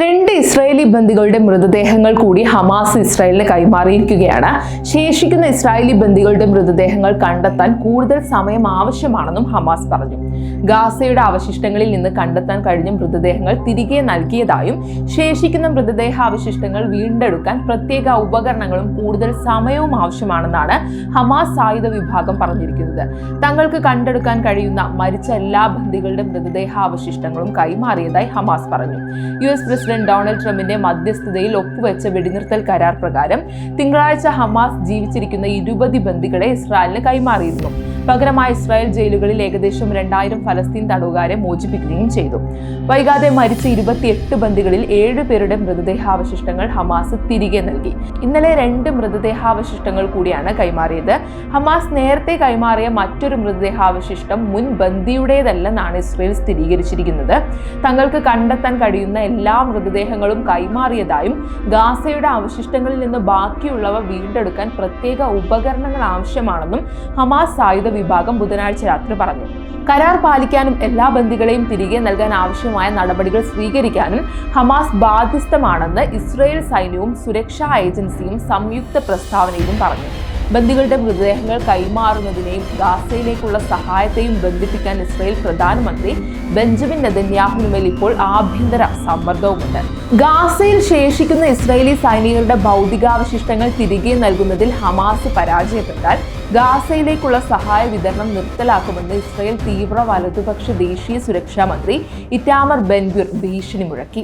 രണ്ട് ഇസ്രായേലി ബന്ദികളുടെ മൃതദേഹങ്ങൾ കൂടി ഹമാസ് ഇസ്രായേലിന് കൈമാറിയിരിക്കുകയാണ്. ശേഷിക്കുന്ന ഇസ്രായേലി ബന്ദികളുടെ മൃതദേഹങ്ങൾ കണ്ടെത്താൻ കൂടുതൽ സമയം ആവശ്യമാണെന്നും ഹമാസ് പറഞ്ഞു. ഗാസയുടെ അവശിഷ്ടങ്ങളിൽ നിന്ന് കണ്ടെത്താൻ കഴിഞ്ഞ മൃതദേഹങ്ങൾ തിരികെ നൽകിയതായും ശേഷിക്കുന്ന മൃതദേഹ അവശിഷ്ടങ്ങൾ വീണ്ടെടുക്കാൻ പ്രത്യേക ഉപകരണങ്ങളും കൂടുതൽ സമയവും ആവശ്യമാണെന്നാണ് ഹമാസ് സായുധ വിഭാഗം പറഞ്ഞിരിക്കുന്നത്. തങ്ങൾക്ക് കണ്ടെടുക്കാൻ കഴിയുന്ന മരിച്ച എല്ലാ ബന്ദികളുടെ മൃതദേഹ അവശിഷ്ടങ്ങളും കൈമാറിയതായി ഹമാസ് പറഞ്ഞു. യു എസ് പ്രസിഡന്റ് ഡൊണാൾഡ് ട്രംപിന്റെ മധ്യസ്ഥതയിൽ ഒപ്പുവെച്ച വെടിനിർത്തൽ കരാർ പ്രകാരം തിങ്കളാഴ്ച ഹമാസ് ജീവിച്ചിരിക്കുന്ന ഇരുപത് ബന്ദികളെ ഇസ്രായേലിന് കൈമാറിയിരുന്നു. പകരമായി ഇസ്രായേൽ ജയിലുകളിൽ ഏകദേശം രണ്ടായിരം ഫലസ്തീൻ തടവുകാരെ മോചിപ്പിക്കുകയും ചെയ്തു. വൈകാതെ മരിച്ച ഇരുപത്തിയെട്ട് ബന്ദികളിൽ ഏഴ് പേരുടെ മൃതദേഹാവശിഷ്ടങ്ങൾ ഹമാസ് തിരികെ നൽകി. ഇന്നലെ രണ്ട് മൃതദേഹാവശിഷ്ടങ്ങൾ കൂടിയാണ് കൈമാറിയത്. ഹമാസ് നേരത്തെ കൈമാറിയ മറ്റൊരു മൃതദേഹാവശിഷ്ടം മുൻ ബന്ദിയുടേതല്ലെന്നാണ് ഇസ്രയേൽ സ്ഥിരീകരിച്ചിരിക്കുന്നത്. തങ്ങൾക്ക് കണ്ടെത്താൻ കഴിയുന്ന എല്ലാ മൃതദേഹങ്ങളും കൈമാറിയതായും ഗാസയുടെ അവശിഷ്ടങ്ങളിൽ നിന്ന് ബാക്കിയുള്ളവ വീണ്ടെടുക്കാൻ പ്രത്യേക ഉപകരണങ്ങൾ ആവശ്യമാണെന്നും ഹമാസ് സായുധ വിഭാഗം ബുധനാഴ്ച രാത്രി പറഞ്ഞു. കരാർ പാലിക്കാനും എല്ലാ ബന്ദികളെയും തിരികെ നൽകാൻ ആവശ്യമായ നടപടികൾ സ്വീകരിക്കാനും ഹമാസ് ബാധ്യസ്ഥമാണെന്ന് ഇസ്രയേൽ സൈന്യവും സുരക്ഷാ ഏജൻസിയും സംയുക്ത പ്രസ്താവനയിലും പറഞ്ഞു. ബന്ദികളുടെ മൃതദേഹങ്ങൾ കൈമാറുന്നതിനെയും ഗാസയിലേക്കുള്ള സഹായത്തെയും ബന്ധിപ്പിക്കാൻ ഇസ്രയേൽ പ്രധാനമന്ത്രി ബെഞ്ചമിൻ നദന്യാഹുനുമേൽ ഇപ്പോൾ ആഭ്യന്തര സമ്മർദ്ദവുമുണ്ട്. ഗാസയിൽ ശേഷിക്കുന്ന ഇസ്രയേലി സൈനികരുടെ ഭൗതികാവശിഷ്ടങ്ങൾ തിരികെ നൽകുന്നതിൽ ഹമാസ് പരാജയപ്പെട്ടാൽ ഗാസയിലേക്കുള്ള സഹായ വിതരണം നിർത്തലാക്കുമെന്ന് ഇസ്രയേൽ തീവ്ര വലതുപക്ഷ ദേശീയ സുരക്ഷാ മന്ത്രി ഇറ്റാമർ ബെൻഗുർ ഭീഷണി മുഴക്കി.